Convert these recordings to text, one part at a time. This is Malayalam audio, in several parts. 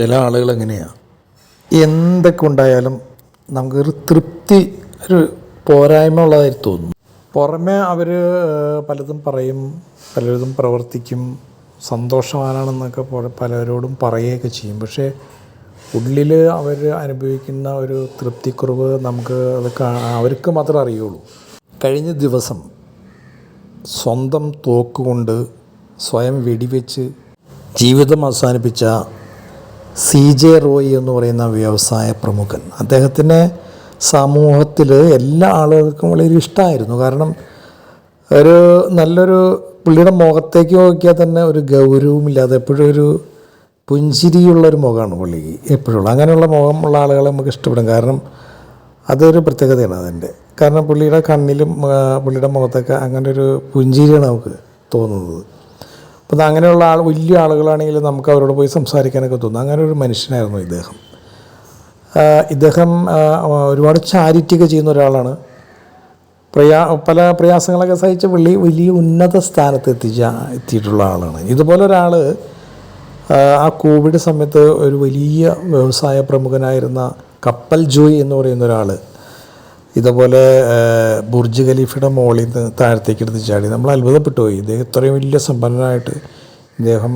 ചില ആളുകൾ എങ്ങനെയാണ് എന്തൊക്കെ ഉണ്ടായാലും നമുക്കൊരു തൃപ്തി ഒരു പോരായ്മ ഉള്ളതായി തോന്നുന്നു. പുറമെ അവർ പലതും പറയും പലരും പ്രവർത്തിക്കും സന്തോഷവാനാണെന്നൊക്കെ പല- പലരോടും പറയുകയൊക്കെ ചെയ്യും. പക്ഷേ ഉള്ളിൽ അവർ അനുഭവിക്കുന്ന ഒരു തൃപ്തിക്കുറവ് നമുക്ക് അത് അവർക്ക് മാത്രമേ അറിയുള്ളൂ. കഴിഞ്ഞ ദിവസം സ്വന്തം തോക്കുകൊണ്ട് സ്വയം വെടിവെച്ച് ജീവിതം അവസാനിപ്പിച്ച സി ജെ റോയ് എന്ന് പറയുന്ന വ്യവസായ പ്രമുഖൻ. അദ്ദേഹത്തിനെ സമൂഹത്തിൽ എല്ലാ ആളുകൾക്കും വളരെ ഇഷ്ടമായിരുന്നു കാരണം ഒരു നല്ലൊരു പുള്ളിയുടെ മുഖത്തേക്ക് നോക്കിയാൽ തന്നെ ഒരു ഗൗരവമില്ലാതെ എപ്പോഴും ഒരു പുഞ്ചിരിയുള്ളൊരു മുഖമാണ് പുള്ളിക്ക് എപ്പോഴും. അങ്ങനെയുള്ള മുഖമുള്ള ആളുകളെ നമുക്ക് ഇഷ്ടപ്പെടും. കാരണം അതൊരു പ്രത്യേകതയാണ് അതിന്റെ. കാരണം പുള്ളിയുടെ കണ്ണിലും പുള്ളിയുടെ മുഖത്തൊക്കെ അങ്ങനെ ഒരു പുഞ്ചിരിയാണ് നമുക്ക് തോന്നുന്നത്. അപ്പോൾ അങ്ങനെയുള്ള ആൾ വലിയ ആളുകളാണെങ്കിൽ നമുക്ക് അവരോട് പോയി സംസാരിക്കാനൊക്കെ തോന്നും. അങ്ങനെ ഒരു മനുഷ്യനായിരുന്നു ഇദ്ദേഹം. ഇദ്ദേഹം ഒരുപാട് ചാരിറ്റിയൊക്കെ ചെയ്യുന്ന ഒരാളാണ്. പ്രയാ പല പ്രയാസങ്ങളൊക്കെ സഹിച്ച് വലിയ വലിയ ഉന്നത സ്ഥാനത്ത് എത്തിച്ച എത്തിയിട്ടുള്ള ആളാണ്. ഇതുപോലെ ഒരാൾ ആ കോവിഡ് സമയത്ത് ഒരു വലിയ വ്യവസായ പ്രമുഖനായിരുന്ന കപ്പൽ ജോയ് എന്ന് പറയുന്ന ഒരാൾ ഇതുപോലെ ബുർജ് ഖലീഫയുടെ മുകളിൽ നിന്ന് താഴത്തേക്ക് എടുത്ത് ചാടി. നമ്മൾ അത്ഭുതപ്പെട്ടു പോയി ഇദ്ദേഹം ഇത്രയും വലിയ സമ്പന്നനായിട്ട് ഇദ്ദേഹം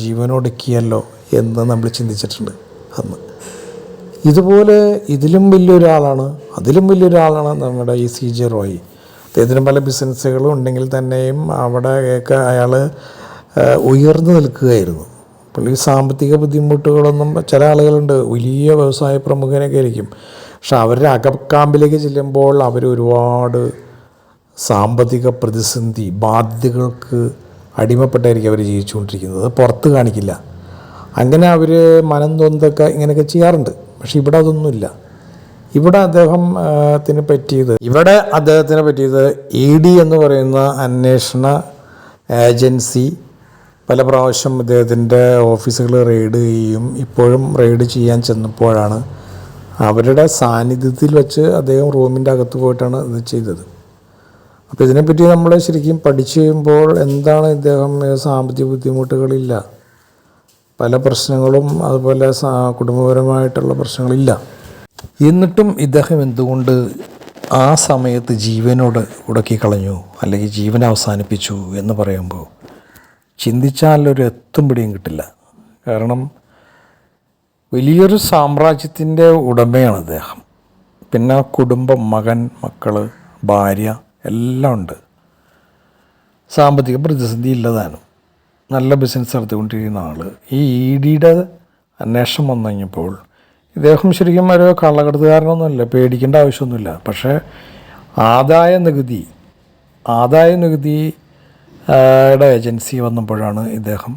ജീവനൊടുക്കിയല്ലോ എന്ന് നമ്മൾ ചിന്തിച്ചിട്ടുണ്ട് അന്ന്. ഇതുപോലെ ഇതിലും വലിയൊരാളാണ് അതിലും വലിയൊരാളാണ് നമ്മുടെ ഈ സി ജെ റോയി. അദ്ദേഹത്തിന് പല ബിസിനസ്സുകളും ഉണ്ടെങ്കിൽ തന്നെയും അവിടെയൊക്കെ അയാൾ ഉയർന്നു നിൽക്കുകയായിരുന്നു. പുള്ളി സാമ്പത്തിക ബുദ്ധിമുട്ടുകളൊന്നും ചില ആളുകളുണ്ട്. വലിയ വ്യവസായ പ്രമുഖനൊക്കെ ആയിരിക്കും. പക്ഷെ അവരുടെ അകക്കാമ്പിലേക്ക് ചെല്ലുമ്പോൾ അവർ ഒരുപാട് സാമ്പത്തിക പ്രതിസന്ധി ബാധ്യതകൾക്ക് അടിമപ്പെട്ടായിരിക്കും അവർ ജീവിച്ചുകൊണ്ടിരിക്കുന്നത്. പുറത്ത് കാണിക്കില്ല. അങ്ങനെ അവർ മനം തോന്നതൊക്കെ ഇങ്ങനെയൊക്കെ ചെയ്യാറുണ്ട്. പക്ഷെ ഇവിടെ അതൊന്നുമില്ല. ഇവിടെ അദ്ദേഹം ആ, ത്തിന് പറ്റിയത് ഇവിടെ അദ്ദേഹത്തിന് പറ്റിയത് ഇ ഡി എന്ന് പറയുന്ന അന്വേഷണ ഏജൻസി പല പ്രാവശ്യം ഇദ്ദേഹത്തിന്റെ ഓഫീസുകൾ റെയ്ഡ് ചെയ്യും ഇപ്പോഴും റെയ്ഡ് ചെയ്യാൻ ചെന്നപ്പോഴാണ് അവരുടെ സാന്നിധ്യത്തിൽ വെച്ച് അദ്ദേഹം റൂമിന്റെ അകത്ത് പോയിട്ടാണ് ഇത് ചെയ്തത്. അപ്പോൾ ഇതിനെപ്പറ്റി നമ്മൾ ശരിക്കും പഠിച്ചു കഴിയുമ്പോൾ എന്താണ് ഇദ്ദേഹം സാമ്പത്തിക ബുദ്ധിമുട്ടുകളില്ല? പല പ്രശ്നങ്ങളും അതുപോലെ കുടുംബപരമായിട്ടുള്ള പ്രശ്നങ്ങളില്ല. എന്നിട്ടും ഇദ്ദേഹം എന്തുകൊണ്ട് ആ സമയത്ത് ജീവനോട് ഉടക്കി കളഞ്ഞു? അല്ലെങ്കിൽ ജീവൻ അവസാനിപ്പിച്ചു എന്ന് പറയുമ്പോൾ ചിന്തിച്ചാലൊരു എത്തും പിടിയും കിട്ടില്ല. കാരണം വലിയൊരു സാമ്രാജ്യത്തിന്റെ ഉടമയാണ് അദ്ദേഹം. പിന്നെ കുടുംബം മകൻ മക്കൾ ഭാര്യ എല്ലാം ഉണ്ട്. സാമ്പത്തിക പ്രതിസന്ധി ഇല്ലതാനും നല്ല ബിസിനസ് നടത്തിക്കൊണ്ടിരിക്കുന്ന ആൾ ഈ ഇ ഡിയുടെ അന്വേഷണം വന്നു കഴിഞ്ഞപ്പോൾ ഇദ്ദേഹം ശരിക്കും ഒരു കള്ളക്കടത്തുകാരനൊന്നുമല്ല പേടിക്കേണ്ട ആവശ്യമൊന്നുമില്ല. പക്ഷേ ആദായ നികുതി ആദായ നികുതിയുടെ ഏജൻസി വന്നപ്പോഴാണ് ഇദ്ദേഹം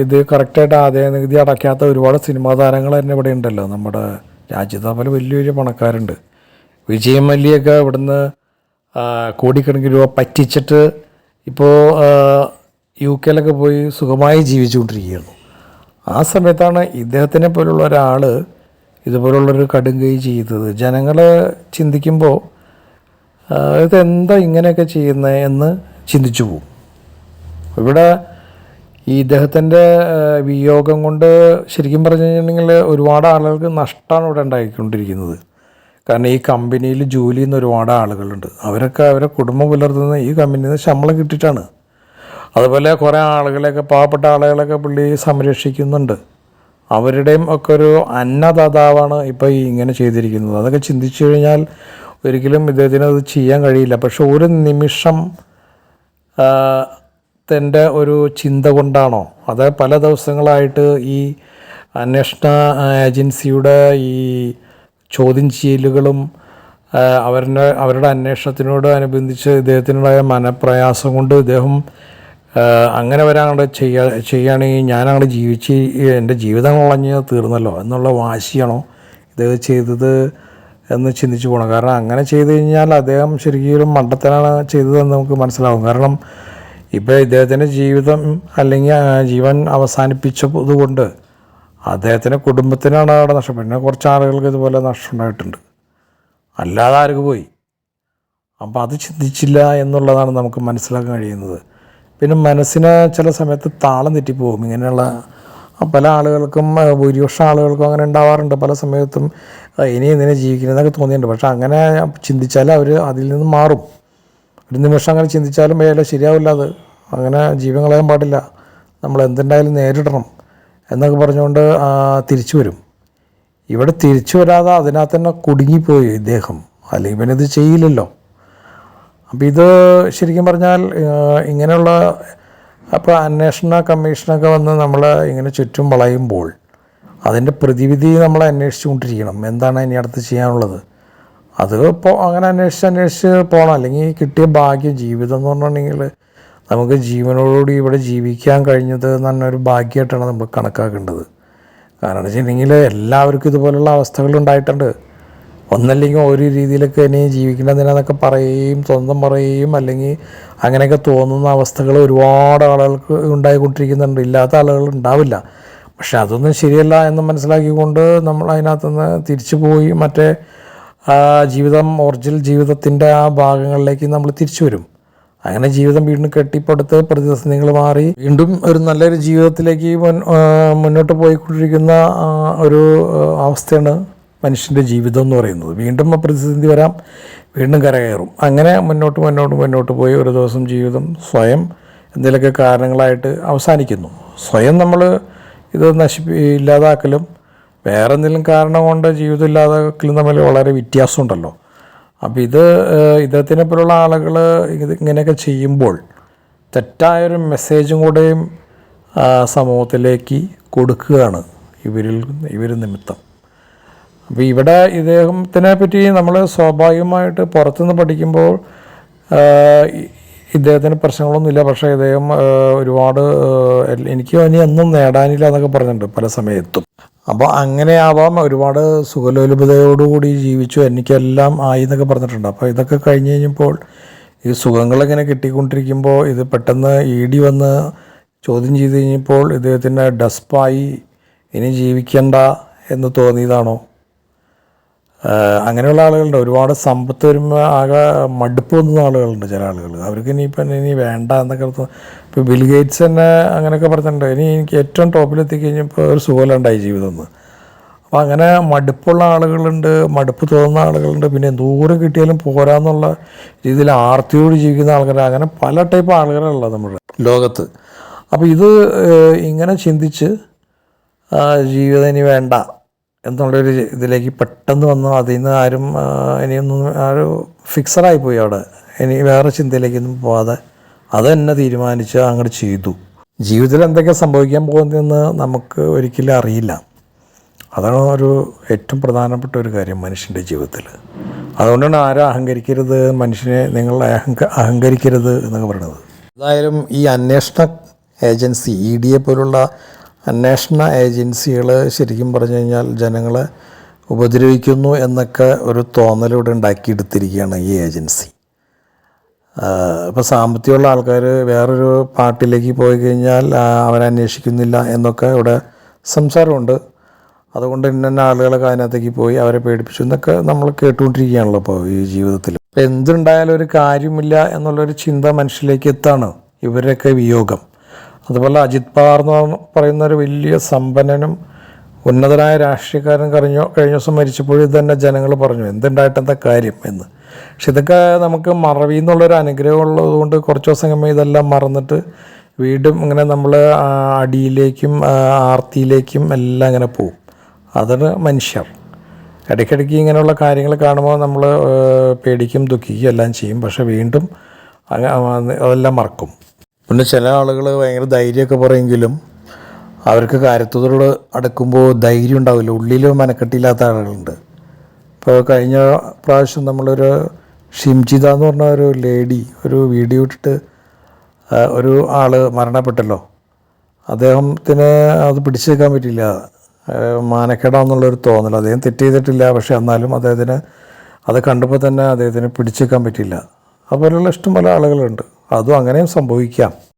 ഇത് കറക്റ്റായിട്ട് ആദായ നികുതി അടയ്ക്കാത്ത ഒരുപാട് സിനിമാ താരങ്ങൾ തന്നെ ഇവിടെ ഉണ്ടല്ലോ. നമ്മുടെ രാജ്യത്ത് പോലെ വലിയ വലിയ പണക്കാരുണ്ട്. വിജയ് മല്യൊക്കെ ഇവിടുന്ന് കോടിക്കണക്കിന് രൂപ പറ്റിച്ചിട്ട് ഇപ്പോൾ യു കെയിലൊക്കെ പോയി സുഖമായി ജീവിച്ചുകൊണ്ടിരിക്കുകയാണ്. ആ സമയത്താണ് ഇദ്ദേഹത്തിനെ പോലുള്ള ഒരാൾ ഇതുപോലുള്ളൊരു കടുങ്കൈ ചെയ്തത്. ജനങ്ങൾ ചിന്തിക്കുമ്പോൾ ഇതെന്താ ഇങ്ങനെയൊക്കെ ചെയ്യുന്നത് എന്ന് ചിന്തിച്ചു പോകും ഇവിടെ ഈ ഇദ്ദേഹത്തിന്റെ വിയോഗം കൊണ്ട് ശരിക്കും പറഞ്ഞു കഴിഞ്ഞിട്ടുണ്ടെങ്കിൽ ഒരുപാട് ആളുകൾക്ക് നഷ്ടമാണ് ഇവിടെ ഉണ്ടായിക്കൊണ്ടിരിക്കുന്നത്. കാരണം ഈ കമ്പനിയിൽ ജോലി ചെയ്യുന്ന ഒരുപാട് ആളുകളുണ്ട്. അവരൊക്കെ അവരെ കുടുംബം പുലർത്തുന്ന ഈ കമ്പനിയിൽ നിന്ന് ശമ്പളം കിട്ടിയിട്ടാണ്. അതുപോലെ കുറേ ആളുകളെയൊക്കെ പാവപ്പെട്ട ആളുകളൊക്കെ പുള്ളി സംരക്ഷിക്കുന്നുണ്ട്. അവരുടെയും ഒക്കെ ഒരു അന്നദാതാവാണ് ഇപ്പോൾ ഈ ഇങ്ങനെ ചെയ്തിരിക്കുന്നത്. അതൊക്കെ ചിന്തിച്ചു കഴിഞ്ഞാൽ ഒരിക്കലും ഇദ്ദേഹത്തിന് അത് ചെയ്യാൻ കഴിയില്ല. പക്ഷെ ഒരു നിമിഷം തന്റെ ഒരു ചിന്ത കൊണ്ടാണോ? അത് പല ദിവസങ്ങളായിട്ട് ഈ അന്വേഷണ ഏജൻസിയുടെ ഈ ചോദ്യം ചെയ്യലുകളും അവരുടെ അവരുടെ അന്വേഷണത്തിനോട് അനുബന്ധിച്ച് ഇദ്ദേഹത്തിനുണ്ടായ മനപ്രയാസം കൊണ്ട് ഇദ്ദേഹം അങ്ങനെ വരാണ്ട് ചെയ്യാ ചെയ്യുകയാണെങ്കിൽ ഞാനങ്ങോട്ട് ജീവിച്ച് എന്റെ ജീവിതം കളഞ്ഞ് തീർന്നല്ലോ എന്നുള്ള വാശിയാണോ ഇദ്ദേഹം ചെയ്തത് എന്ന് ചിന്തിച്ചു പോകണം കാരണം അങ്ങനെ ചെയ്തു കഴിഞ്ഞാൽ അദ്ദേഹം ശരിക്കും മണ്ടത്തനാണ് ചെയ്തതെന്ന് നമുക്ക് മനസ്സിലാവും. കാരണം ഇപ്പോൾ ഇദ്ദേഹത്തിന്റെ ജീവിതം അല്ലെങ്കിൽ ജീവൻ അവസാനിപ്പിച്ചതുകൊണ്ട് അദ്ദേഹത്തിന്റെ കുടുംബത്തിനാണ് അവിടെ നഷ്ടം. പിന്നെ കുറച്ച് ആളുകൾക്ക് ഇതുപോലെ നഷ്ടമുണ്ടായിട്ടുണ്ട് അല്ലാതെ ആർക്ക് പോയി? അപ്പോൾ അത് ചിന്തിച്ചില്ല എന്നുള്ളതാണ് നമുക്ക് മനസ്സിലാക്കാൻ കഴിയുന്നത്. പിന്നെ മനസ്സിന് ചില സമയത്ത് താളം തെറ്റിപ്പോകും. ഇങ്ങനെയുള്ള പല ആളുകൾക്കും ഭൂരിപക്ഷം ആളുകൾക്കും അങ്ങനെ ഉണ്ടാവാറുണ്ട്. പല സമയത്തും ഇനി ഇങ്ങനെ ജീവിക്കുന്നതൊക്കെ തോന്നിയിട്ടുണ്ട്. പക്ഷേ അങ്ങനെ ചിന്തിച്ചാൽ അവർ അതിൽ നിന്ന് മാറും. ഒരു നിമിഷം അങ്ങനെ ചിന്തിച്ചാലും വേല ശരിയാവില്ല അത്. അങ്ങനെ ജീവൻ കളയാൻ പാടില്ല. നമ്മൾ എന്തുണ്ടായാലും നേരിടണം എന്നൊക്കെ പറഞ്ഞുകൊണ്ട് തിരിച്ചു വരും. ഇവിടെ തിരിച്ചു വരാതെ അതിനകത്ത് തന്നെ കുടുങ്ങിപ്പോയി ഇദ്ദേഹം. അല്ലെങ്കിൽ ഇത് ചെയ്യില്ലല്ലോ. അപ്പോൾ ഇത് ശരിക്കും പറഞ്ഞാൽ ഇങ്ങനെയുള്ള അപ്പോൾ അന്വേഷണ കമ്മീഷനൊക്കെ വന്ന് നമ്മൾ ഇങ്ങനെ ചുറ്റും വളയുമ്പോൾ അതിന്റെ പ്രതിവിധി നമ്മൾ അന്വേഷിച്ചുകൊണ്ടിരിക്കണം. എന്താണ് ഇനി അടുത്ത് ചെയ്യാനുള്ളത്? അത് ഇപ്പോൾ അങ്ങനെ അന്വേഷിച്ച് അന്വേഷിച്ച് പോകണം അല്ലെങ്കിൽ കിട്ടിയ ഭാഗ്യം ജീവിതം എന്ന് പറഞ്ഞിട്ടുണ്ടെങ്കിൽ നമുക്ക് ജീവനോടുകൂടി ഇവിടെ ജീവിക്കാൻ കഴിഞ്ഞത് നല്ലൊരു ഭാഗ്യമായിട്ടാണ് നമ്മൾ കണക്കാക്കേണ്ടത്. കാരണം വെച്ചിട്ടുണ്ടെങ്കിൽ എല്ലാവർക്കും ഇതുപോലുള്ള അവസ്ഥകൾ ഉണ്ടായിട്ടുണ്ട്. ഒന്നല്ലെങ്കിൽ ഒരു രീതിയിലൊക്കെ ഇനി ജീവിക്കേണ്ടതിനെന്നൊക്കെ പറയുകയും സ്വന്തം പറയുകയും അല്ലെങ്കിൽ അങ്ങനെയൊക്കെ തോന്നുന്ന അവസ്ഥകൾ ഒരുപാട് ആളുകൾക്ക് ഉണ്ടായിക്കൊണ്ടിരിക്കുന്നുണ്ട്. ഇല്ലാത്ത ആളുകൾ ഉണ്ടാവില്ല. പക്ഷെ അതൊന്നും ശരിയല്ല എന്ന് മനസ്സിലാക്കിക്കൊണ്ട് നമ്മൾ അതിനകത്തുനിന്ന് തിരിച്ചു പോയി മറ്റേ ആ ജീവിതം ഒറിജിനൽ ജീവിതത്തിന്റെ ആ ഭാഗങ്ങളിലേക്ക് നമ്മൾ തിരിച്ചു വരും. അങ്ങനെ ജീവിതം വീണ്ടും കെട്ടിപ്പടുത്ത് പ്രതിസന്ധികൾ മാറി വീണ്ടും ഒരു നല്ലൊരു ജീവിതത്തിലേക്ക് മുന്നോട്ട് പോയിക്കൊണ്ടിരിക്കുന്ന ഒരു അവസ്ഥയാണ് മനുഷ്യന്റെ ജീവിതം എന്ന് പറയുന്നത്. വീണ്ടും ആ പ്രതിസന്ധി വരാം വീണ്ടും കരകയറും. അങ്ങനെ മുന്നോട്ട് മുന്നോട്ട് മുന്നോട്ട് പോയി ഒരു ദിവസം ജീവിതം സ്വയം എന്തെങ്കിലുമൊക്കെ കാരണങ്ങളായിട്ട് അവസാനിക്കുന്നു. സ്വയം നമ്മൾ ഇത് നശിപ്പി ഇല്ലാതാക്കലും വേറെ എന്തെങ്കിലും കാരണം കൊണ്ട് ജീവിതം ഇല്ലാതാക്കലും തമ്മിൽ വളരെ വ്യത്യാസമുണ്ടല്ലോ. അപ്പോൾ ഇത് ഇദ്ദേഹത്തിനെ പോലുള്ള ആളുകൾ ഇത് ഇങ്ങനെയൊക്കെ ചെയ്യുമ്പോൾ തെറ്റായൊരു മെസ്സേജും കൂടെയും സമൂഹത്തിലേക്ക് കൊടുക്കുകയാണ് ഇവരിൽ ഇവർ നിമിത്തം. അപ്പോൾ ഇവിടെ ഇദ്ദേഹത്തിനെ പറ്റി നമ്മൾ സ്വാഭാവികമായിട്ട് പുറത്തുനിന്ന് പഠിക്കുമ്പോൾ ഇദ്ദേഹത്തിന് പ്രശ്നങ്ങളൊന്നുമില്ല. പക്ഷേ ഇദ്ദേഹം ഒരുപാട് എനിക്ക് ഇനി ഒന്നും നേടാനില്ല എന്നൊക്കെ പറഞ്ഞിട്ടുണ്ട് പല സമയത്തും. അപ്പോൾ അങ്ങനെ ആവാം ഒരുപാട് സുഖലോലുപതയോടുകൂടി ജീവിച്ചു. എനിക്കെല്ലാം ആയി എന്നൊക്കെ പറഞ്ഞിട്ടുണ്ട്. അപ്പോൾ ഇതൊക്കെ കഴിഞ്ഞ് കഴിഞ്ഞപ്പോൾ ഈ സുഖങ്ങളിങ്ങനെ കിട്ടിക്കൊണ്ടിരിക്കുമ്പോൾ ഇത് പെട്ടെന്ന് ഇ ഡി വന്ന് ചോദ്യം ചെയ്ത് കഴിഞ്ഞപ്പോൾ ഇദ്ദേഹത്തിന് ഡസ്പായി ഇനി ജീവിക്കണ്ട എന്ന് തോന്നിയതാണോ? അങ്ങനെയുള്ള ആളുകളുണ്ട്. ഒരുപാട് സമ്പത്ത് വരുമ്പോൾ ആകെ മടുപ്പ് തോന്നുന്ന ആളുകളുണ്ട് ചില ആളുകൾ. അവർക്ക് ഇനിയിപ്പം ഇനി വേണ്ട എന്നൊക്കെ ഇപ്പോൾ ബിൽ ഗേറ്റ്സ് തന്നെ അങ്ങനെയൊക്കെ പറഞ്ഞിട്ടുണ്ട്. ഇനി എനിക്ക് ഏറ്റവും ടോപ്പിലെത്തി കഴിഞ്ഞപ്പോൾ ഒരു സുഖമില്ലാണ്ടായി ജീവിതം എന്ന് അപ്പോൾ അങ്ങനെ മടുപ്പുള്ള ആളുകളുണ്ട് മടുപ്പ് തോന്നുന്ന ആളുകളുണ്ട്. പിന്നെ ദൂരം കിട്ടിയാലും പോരാന്നുള്ള രീതിയിൽ ആർത്തിയോട് ജീവിക്കുന്ന ആൾക്കാർ അങ്ങനെ പല ടൈപ്പ് ആളുകളാണല്ലോ നമ്മുടെ ലോകത്ത്. അപ്പോൾ ഇത് ഇങ്ങനെ ചിന്തിച്ച് ജീവിതം ഇനി വേണ്ട. എന്നുള്ളൊരു ഇതിലേക്ക് പെട്ടെന്ന് വന്നു. അതിൽ നിന്ന് ആരും ഇനിയൊന്നും ആരും ഫിക്സഡായി പോയി അവിടെ. ഇനി വേറെ ചിന്തയിലേക്കൊന്നും പോവാതെ അത് തന്നെ തീരുമാനിച്ച് അങ്ങോട്ട് ചെയ്തു. ജീവിതത്തിൽ എന്തൊക്കെ സംഭവിക്കാൻ പോകുന്നതെന്ന് നമുക്ക് ഒരിക്കലും അറിയില്ല. അതാണ് ഒരു ഏറ്റവും പ്രധാനപ്പെട്ട ഒരു കാര്യം മനുഷ്യന്റെ ജീവിതത്തിൽ. അതുകൊണ്ടാണ് ആരും അഹങ്കരിക്കരുത് മനുഷ്യനെ നിങ്ങൾ അഹങ്ക അഹങ്കരിക്കരുത് എന്നൊക്കെ പറയുന്നത്. എന്തായാലും ഈ അന്വേഷണ ഏജൻസി ഇ ഡി എ പോലുള്ള അന്വേഷണ ഏജൻസികൾ ശരിക്കും പറഞ്ഞു കഴിഞ്ഞാൽ ജനങ്ങളെ ഉപദ്രവിക്കുന്നു എന്നൊക്കെ ഒരു തോന്നലിവിടെ ഉണ്ടാക്കിയെടുത്തിരിക്കുകയാണ് ഈ ഏജൻസി. ഇപ്പോൾ സാമ്പത്തികമുള്ള ആൾക്കാർ വേറൊരു പാർട്ടിയിലേക്ക് പോയി കഴിഞ്ഞാൽ അവരന്വേഷിക്കുന്നില്ല എന്നൊക്കെ ഇവിടെ സംസാരമുണ്ട്. അതുകൊണ്ട് ഇന്ന ആളുകളൊക്കെ അതിനകത്തേക്ക് പോയി അവരെ പേടിപ്പിച്ചു എന്നൊക്കെ നമ്മൾ കേട്ടുകൊണ്ടിരിക്കുകയാണല്ലോ ഇപ്പോൾ ഈ ജീവിതത്തിൽ ഇപ്പോൾ എന്തുണ്ടായാലും ഒരു കാര്യമില്ല എന്നുള്ളൊരു ചിന്ത മനുഷ്യരിലേക്ക് എത്താണ്? ഇവരുടെയൊക്കെ വിയോഗം. അതുപോലെ അജിത് പവാർ എന്ന് പറയുന്ന ഒരു വലിയ സമ്പന്നനും ഉന്നതനായ രാഷ്ട്രീയക്കാരൻ കഴിഞ്ഞ കഴിഞ്ഞ ദിവസം മരിച്ചപ്പോഴും ഇത് തന്നെ ജനങ്ങൾ പറഞ്ഞു എന്തുണ്ടായിട്ടെന്താ കാര്യം? എന്ന്. പക്ഷെ ഇതൊക്കെ നമുക്ക് മറവി എന്നുള്ളൊരു അനുഗ്രഹം ഉള്ളതുകൊണ്ട് കുറച്ച് ദിവസം കഴിയുമ്പോൾ ഇതെല്ലാം മറന്നിട്ട് വീണ്ടും ഇങ്ങനെ നമ്മൾ അടിയിലേക്കും ആർത്തിയിലേക്കും എല്ലാം ഇങ്ങനെ പോവും. അതാണ് മനുഷ്യർ. ഇടയ്ക്കിടയ്ക്ക് ഇങ്ങനെയുള്ള കാര്യങ്ങൾ കാണുമ്പോൾ നമ്മൾ പേടിക്കും ദുഃഖിക്കും എല്ലാം ചെയ്യും. പക്ഷെ വീണ്ടും അതെല്ലാം മറക്കും. പിന്നെ ചില ആളുകൾ ഭയങ്കര ധൈര്യമൊക്കെ പറയുമെങ്കിലും അവർക്ക് കാര്യത്തോട് അടുക്കുമ്പോൾ ധൈര്യം ഉണ്ടാവില്ല. ഉള്ളിൽ മനക്കെട്ടില്ലാത്ത ആളുകളുണ്ട്. ഇപ്പോൾ കഴിഞ്ഞ പ്രാവശ്യം നമ്മളൊരു ഷിംജിത എന്ന് പറഞ്ഞ ഒരു ലേഡി ഒരു വീഡിയോ ഇട്ടിട്ട് ഒരു ആൾ മരണപ്പെട്ടല്ലോ. അദ്ദേഹത്തിന് അത് പിടിച്ചു നിൽക്കാൻ പറ്റില്ല മാനക്കേടാന്നുള്ളൊരു തോന്നൽ അദ്ദേഹം തെറ്റ് ചെയ്തിട്ടില്ല. പക്ഷെ എന്നാലും അദ്ദേഹത്തിന് അത് കണ്ടപ്പോൾ തന്നെ അദ്ദേഹത്തിന് പിടിച്ചു നിൽക്കാൻ പറ്റില്ല അതുപോലെയുള്ള ഇഷ്ടംപോലെ ആളുകളുണ്ട്. അതും അങ്ങനെയും സംഭവിക്കാം.